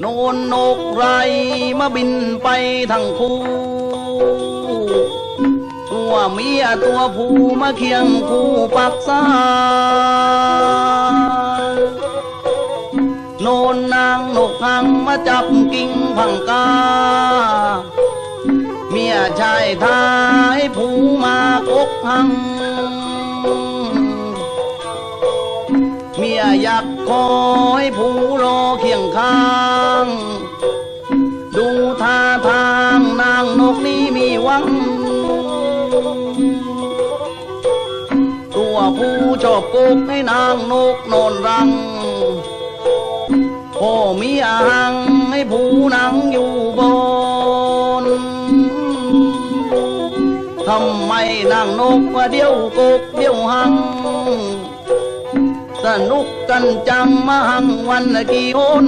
โนนนกไรมาบินไปทั้งคู่ตัวเมียตัวผู้มาเคียงคู่ปักษาโนนนางนกหังมาจับกิ่งพังกา เมียชายทายผู้มากกหัง เมียอยากคอยผู้รอเคียงข้าง ง ตัวผู้ชอบกุกให้นางนกนอนรังพ่อมีอาหังให้ผู้นังอยู่บนทำไมนางนกว่าเดียวกกเดียวหัง สนุกกันจังมาหังวันกี่หน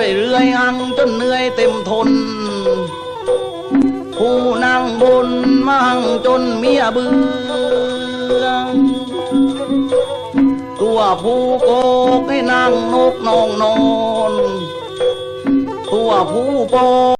ด้วยเรื่อยอังจนเหนื่อยเต็มทน ผู้นั่งบนมั่งจนเมียเบื่อตัวผู้โกกให้นั่งนกนองนอน ตัวผู้โปก